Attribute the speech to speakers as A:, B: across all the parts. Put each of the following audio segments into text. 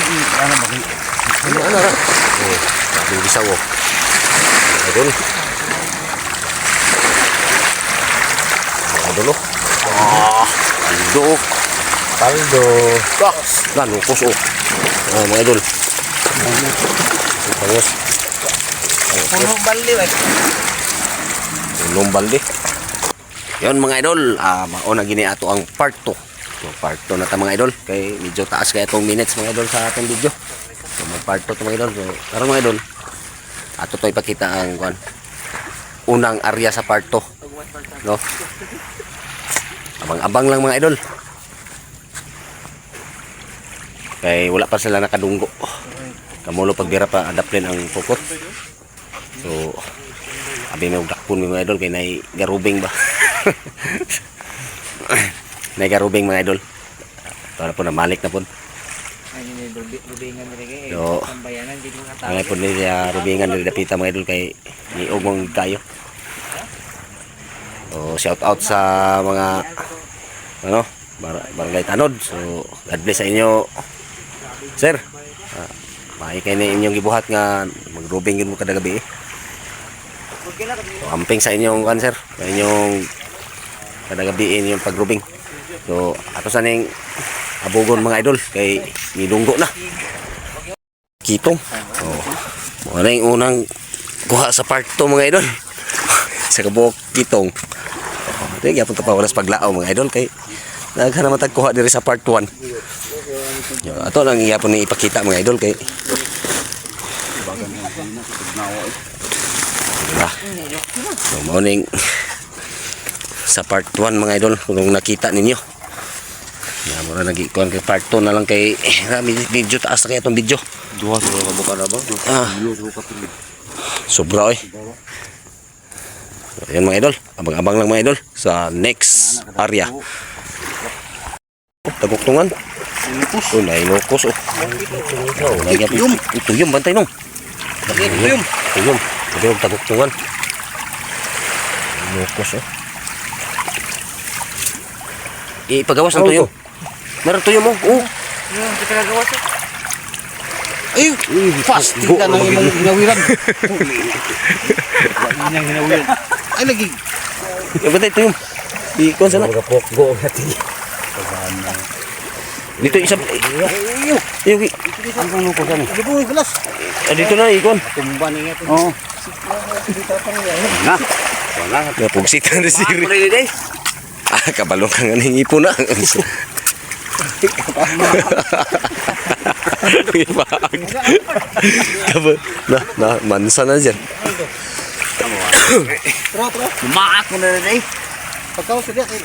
A: sige, ano ba?
B: Ano, ano, ano? Oh, daming bisaw, oh. Mga idol, oh. Ah, paldo, oh. Paldo. Ah, nanukos, oh. Ah, mga idol. Ang Pangos.
A: Puno bali, eh.
B: Ulong balde. Yon mga idol, ah mauna gini ato ang part 2. So part 2 na ta mga idol kay medyo taas kaya itong minutes mga idol sa atong video. So mag part 2 to mga idol. So karon mga idol, ato to ipakita ang kuan unang area sa part 2. No? Abang-abang lang mga idol. Kay wala pa sila nakadunggo. Kamulo pag dira pa adaplin ang pukot. So Abi may dakpon mga idol kay nay garubing ba. nay garubing mga idol. Para po na malik na po.
A: Rubi- rubingan nila kay
B: Yo.
A: ang bayanan, di mo nga tao.
B: Ang po ni siya rubingan dili dapita mga idol kay niog mong kayo. So shout out sa mga ano bar barangay Tanod. So God bless sa inyo. Sir. Uh, Mahi kay na inyong gibuhat nga magrubing yun mo kada gabi. Eh. So, amping sa inyong kan sir, sa inyong kada gabi inyong pagrubing. So ato sa ning abugon mga idol kay nidunggo na. Kitong. Oh. Wala yung unang kuha sa part 2 mga idol. sa kabuok kitong. Oh, Ito yung yapon pa wala sa paglaaw mga idol kay naghanap matag kuha diri sa part 1. Yo, ato lang iyapon ni ipakita mga idol kay Diba? So, morning sa part 1 mga idol kung nakita ninyo. Yan mo na nagikuan kay part 2 na lang kay rami video taas na kaya itong video.
C: Duha sa mga buka na ba?
B: Ah, sobra oy. So, yan mga idol. Abang-abang lang mga idol sa next area. Oh, taguktungan. Oh, nainukos oh. Oh, bantay nung. Tuyom. Tuyom. Tuyom, taguktungan. Inukos oh. Ipagawas ng tuyom. Meron tuyom mo. Oh.
A: Yung kita nagawa sa
C: Ay, fasting ka ng imong hinawiran. Wala niyang hinawiran. Ay, lagi.
B: Yung bantay tuyom. Ikon sana.
C: Mga pokgo natin.
B: Dito isa. Iyo. Iyo.
C: Ang kang luko saan? Ano po, galas?
B: Ah, dito na ikon.
C: Tumba niya ito. Oo. Na. Wala.
B: Ya pugsitan na siri. Ah, kabalong ka nga ng ipo na. Ibag. Kaba, na, na, mansa na dyan.
C: Tro, tro. Lumaak mo na rin eh. Pagkaw sa diya, kay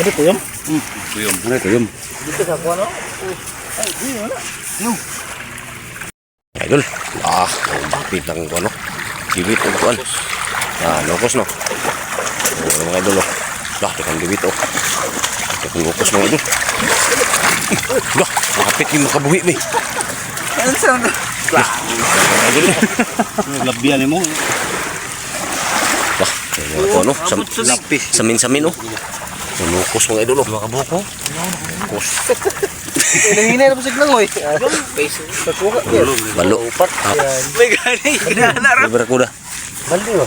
C: Ano po yun? Hmm. Tuyom. Ano po yun?
A: dito sa kuano.
B: Idol. Ah, bakit lang ko, no? Gibit ang kuan. Ah, locos, no? Oh, mga idol, oh. Lah, tekang gibit, oh. Tekang locos, mga idol. Lah, nakapit yung makabuhi, be.
A: Ano sa
B: eh.
C: Labian mo.
B: Wah, kaya ko ano, sa,
C: Lapis.
B: samin-samin oh. Lukos mga idol oh.
C: Dua ka buko.
B: Lukos.
A: Hinahinay na po sa. Sa kuha.
B: Balo. Upat.
A: May gani. Ginahanap.
B: libre ko na.
A: Baldi mo.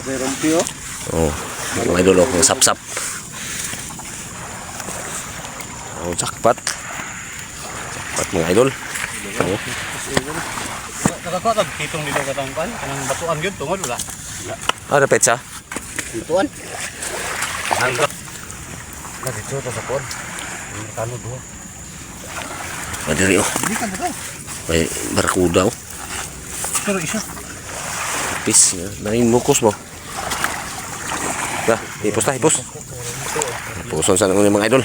A: Okay, rompi oh.
B: Oh, mga idol mga sap-sap. Oh, jackpot. Jackpot mga idol. Oh,
C: Nakakotag kitong dito katang pan. Kanang batuan yun tungod wala.
B: ah, repet sa.
C: Batuan. Hanggat. Nagito to sa kon. Tano duha.
B: Madiri oh. May barakuda oh.
C: Pero isa.
B: Pis, nain lukos mo. Dah, hipos na, hipos. Hiposon sa nang mga idol.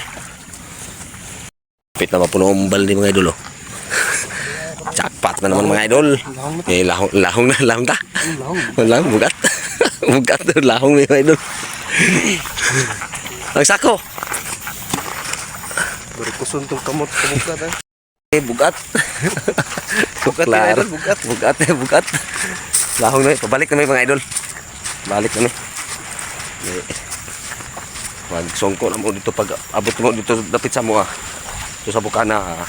B: Pit na mapuno ang baldi mga idol oh. Jackpot na naman mga idol. Eh, lahong, lahong na, lahong ta. Lahong, bugat. bugat na, lahong mga idol. Ang sako.
A: Berkusun tong kamot kamuka ta.
B: Eh, bugat.
A: Bugat yan, idol, bugat.
B: Bugat eh, bugat. Lahong na, eh. pabalik na mga idol. Balik na. Eh, Magsongko na mo dito pag abot mo dito dapit sa mo ah. Dito sa bukana ah.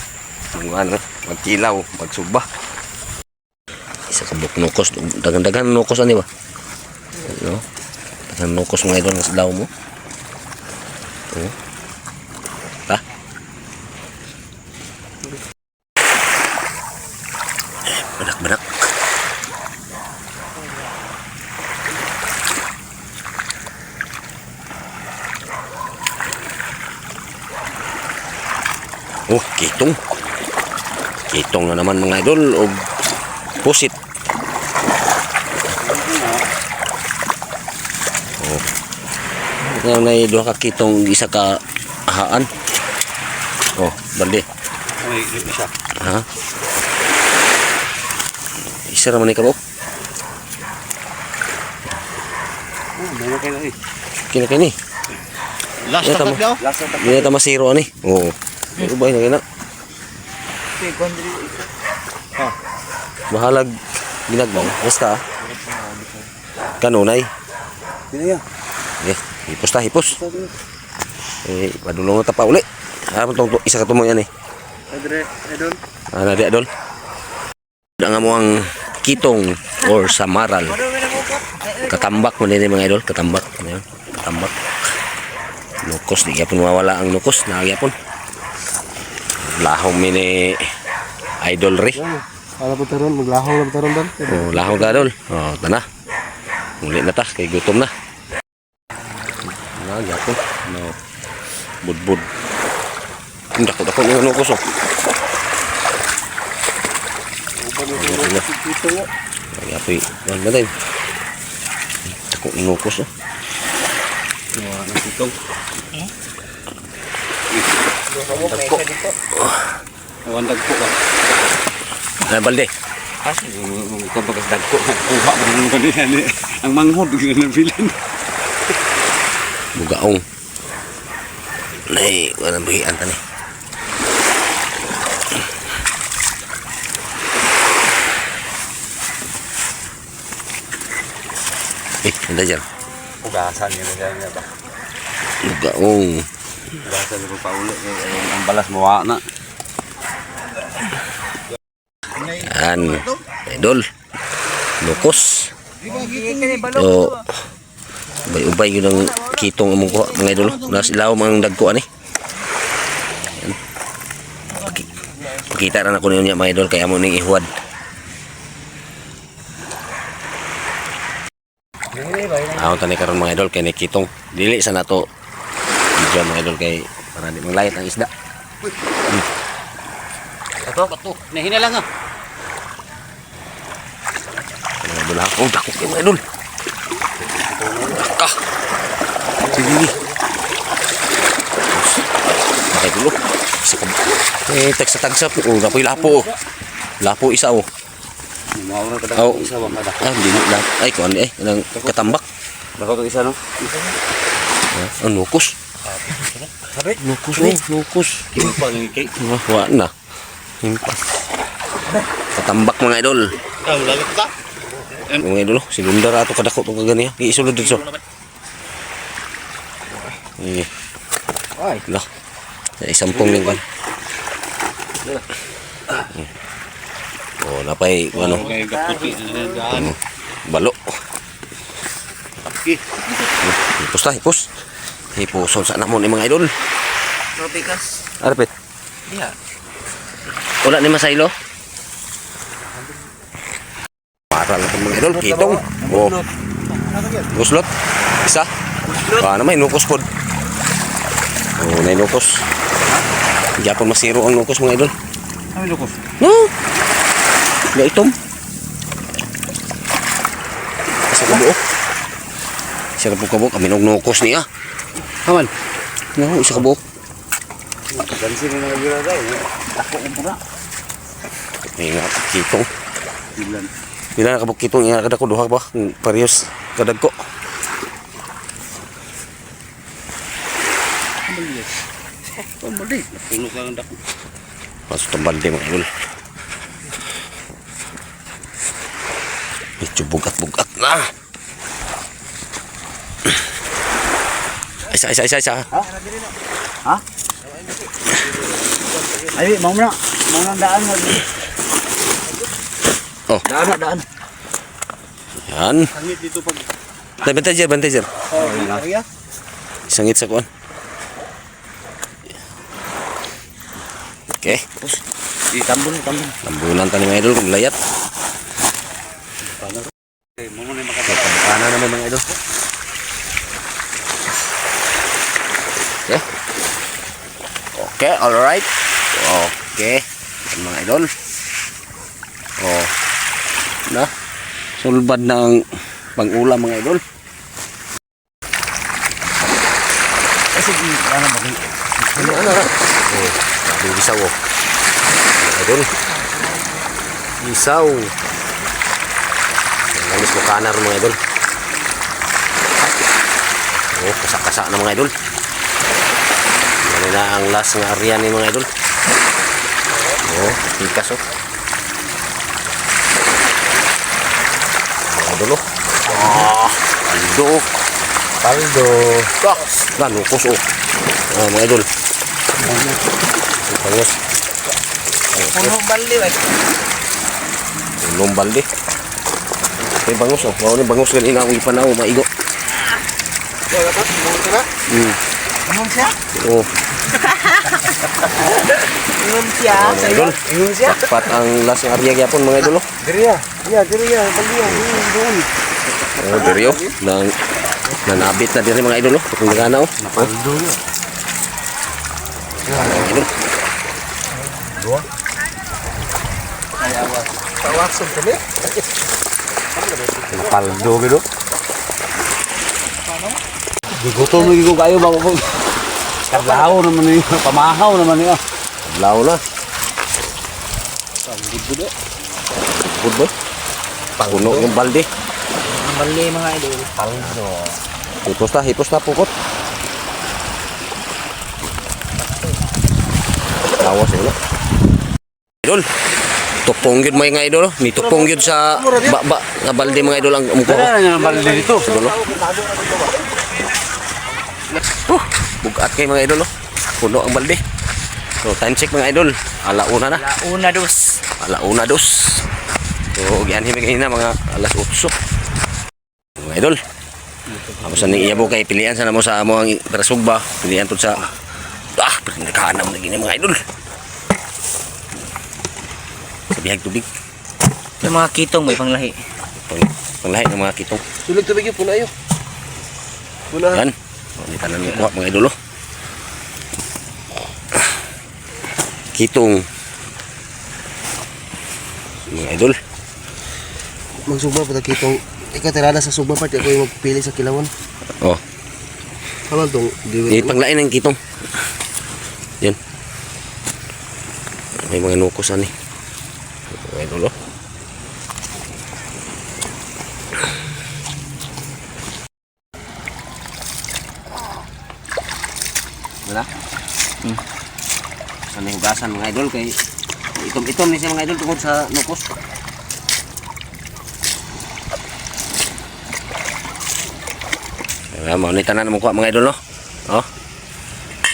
B: Mga ano, magkilaw, magsugba. Isa ka buk nukos. Dagan-dagan nukos ani ba? No? Dagan nukos mga idol ng daw mo. Oh. Kitong. Kitong na naman mga idol o pusit. Oh. Ngayon na duha ka kitong isa ka ahaan. Oh, balde.
C: Ay, isa.
B: Ha? Isa raman ikaw.
C: Oh, meron kayo eh.
B: Kina kini.
C: Last
B: mo.
C: daw. Last na
B: Hindi na masiro ani. Oo. Pero ba na kina? Bahalag ginagmang. Basta. Kanunay.
C: Pinaya.
B: Eh, hipos ta, hipos. Eh, padulong na ta pa uli. Ah, tong to, isa ka tumo yan eh.
C: Adre.
B: Ah, nadi adol. Ang mo ang kitong or samaral. Katambak mo din eh, mga idol, katambak. Ano? Katambak. Nukos, di yapon mawala ang nukos, nagyapon. Lahong mini idol re.
A: Para po taron, maglahong lang taron doon.
B: Oh, lahong ka idol. Oh, tana. Muli na ta, kay gutom na. Nagyapon. No. Budbud. Ang dako-dako ng oh.
C: Ito nga.
B: Ay, apoy. Yan ba din? Tako inukos oh.
C: Wala na sitong.
A: Dagko.
C: Wandag po ka.
B: Ay, balde.
C: Kasi, ikaw bagas dagko. Kuha mo naman kanina. Ang manghod, ganun bilan.
B: Bugaong. Nay, wala buhian tani. Eh, ada dyan.
C: Pugasan yun na dyan ba?
B: Bugaong.
C: Pugasan ko pa ulit. Ang balas mawa na.
B: Yan. Idol. Lukos. So, ubay-ubay yun ang kitong among kuha, mga idol. Nas ilaw mga dagkuan eh. Pakita na ako niya mga idol kaya mo ning ihuwad. Ako tani karon mga idol kay ni kitong dili sa nato video mga idol kay para di manglayat ang isda.
C: Ito, ito. Nahina lang ah.
B: Mga idol ha. Oh, dako kayo mga idol. Daka. Sige. Bakit dulo? Isa ka. Eh, tagsa tagsa po. Oh, lapoy lapo. oh. Lapo isa oh.
C: Maura ka
B: Oh.
C: dako. Isa ba?
B: Ah, hindi na. Ay, kuan eh. Anong katambak.
C: Dako to isa no?
B: Ah, nukos. Nukos oh, nukos.
C: Yung pangikay.
B: Ah, wa na. Himpas. Katambak mga idol.
C: Ah?
B: Mga idol, oh. silundar ato kadako tong kagani ha. Isulod dito. Eh.
C: Ay.
B: Lah. Sa isang pong ning kan. Oh, napay ano, balo.
C: Okay.
B: Hipos ta, hipos. Hipuson sa namon ni mga idol.
A: Tropikas.
B: Arpit.
A: Diha.
B: Wala ni masaylo. Para lang mga idol, kitong. Oh, guslot. Isa. Paano may nukos pod. Oh, may nukos. Japon masiro ang nukos mga idol.
C: Ay, lukos.
B: No. Ya itom. Sa. Sa kabuok kabuok. Kami nung nukos niya.
C: Haman.
B: No, isa kabuok.
C: Gansi na nagira daw. Ako ko pura.
B: May nga kitong.
C: Bilan.
B: Bila na kabuk kitong nga kada ko duha ba? Parehas kadag ko.
C: Pamali. Pulo ka ng dako.
B: Pasok itong balde mga idol. Medyo bugat-bugat na. Isa, isa, isa, isa.
C: Ay, mau na. Mga daan na.
B: Oh.
C: Daan na, daan.
B: Yan.
A: Hangit dito pag...
B: Tay, bantay sir, bantay sir.
A: Oh, area.
B: Isangit sa kuan. Okay.
C: Tambon, tambon.
B: Lambunan ta ni mga idol kung layat.
C: Eh, mo muna
B: So, kabukana naman mga idol. Okay, alright. Okay. Yan mga idol. Oh. Na. Sulbad ng pang-ulam mga idol.
C: Kasi di ano ba?
B: Ano, ano, ano? Oh, sabi isaw oh. Mga idol. Isaw. Ang lamis mo kanar mga idol. Oh, kasa-kasa na mga idol. Ano na ang last nga area ni mga idol. Oh, tikas oh. Mga idol oh. Ah, paldo. Paldo. Kaks. Ganukos oh. Ah, mga idol. Ang Pangos.
A: Puno bali, wag.
B: Ulong balde. May bangus oh. Mao ni bangus ganina ako ipanaw maigo.
A: Wala pa, buto na.
B: Hmm.
A: Ingon siya?
B: Oh,
A: Ingon siya.
B: mga idol.
A: Ingon siya?
B: Pat ang last nga area gyapon mga idol oh.
A: Diri ya. Ya, diri ya. Bali ya. Doon.
B: Oh, diri oh. Nang nanabit na diri mga idol oh. Kung nagana oh.
A: Paldo yun.
B: Mga idol.
A: Tawakson kami.
B: Paldo gitu.
C: Gutom lagi ko kayo ba ko. Karlaw naman niyo, pamahaw naman niyo.
B: Lao na. Good boy. Puno yung balde.
A: Bali mga idol. Paldo.
B: Hipos na, hipos na pukot. Lawas yun. Idol. Tupong yun mga idol. oh. Ni tupong yun sa ba, ba, nga balde mga idol ang umuko.
C: Dala na balde dito.
B: Siguro. Bugat kay mga idol. Oh. Puno ang balde. So, time check mga idol. Alauna na.
A: Launa dos.
B: Alauna dos. So, gianhin mi kanina mga alas 8. Mga idol. Ako sa ning iyabo kay pilian sa namo sa amo ang trasugba. Pilian to sa ah, pinakahanam na gini mga idol. Sa bihag tubig.
A: Yung mga kitong may panglahi.
B: Pang, panglahi ng mga kitong.
A: Sulig tubig yun, puna yun. Puna.
B: Yan. Di tanan mo kuha mga idol. oh. Kitong. Mga idol.
D: magsugba pa kitong ikatirada sa sugba part ako yung magpili sa kilawan
B: Oh,
D: haman tong
B: di panglain ng kitong. Yan. May mga nukusan eh. Mga idol oh. Wala? Hmm. Sana hugasan mga idol kay itom-itom ni siya mga idol tungkol sa nukos. Kaya mo ni tanan mo kuha mga idol no. Oh.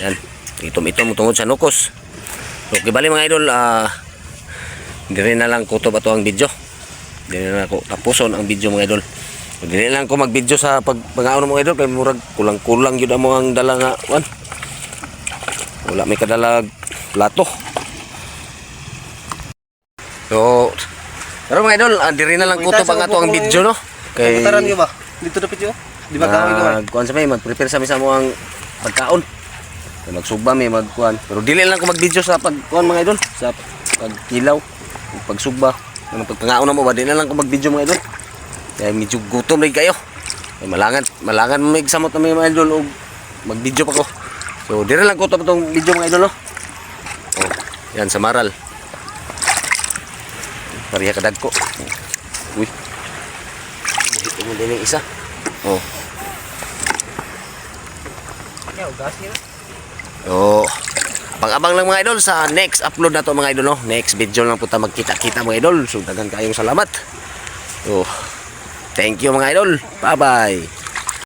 B: Yan. Itom-itom tungkol sa nukos. So kibali mga idol ah dire na lang kutob ato ang video. Dire na ako tapuson ang video mga idol. So, dire lang ko mag-video sa pag pangaon mga idol kay murag kulang-kulang amo ang dala nga wan. Wala may kadalag plato. So, pero mga idol, ah, dire na lang kutob ang ato ang video no. Kay
A: Putaran ba? Dito dapat yun. Di ba kawin ko?
B: Mag kuan sa may mag-prepare sa mi sa mo ang pagkaon. Kay magsugba mi magkuan. Pero dili lang ko mag-video sa pagkuan mga idol, sa pagkilaw, pagsugba. Ano pagpangaon na mo ba dili lang ko mag-video mga idol. Kaya medyo gutom rin kayo. Kay malangan, malangan mo mig samot na mi mga idol og mag-video pa ko. So dire lang ko to tong video mga idol no. Oh, yan sa Maral. Pariya kadag ko. Uy. Ito mo din isa. Oh.
A: Yeah, ugas nyo.
B: So, pang-abang lang mga idol sa next upload na to mga idol no. Next video lang po ta magkita-kita mga idol. So dagan kayong salamat. So, thank you mga idol. Bye-bye.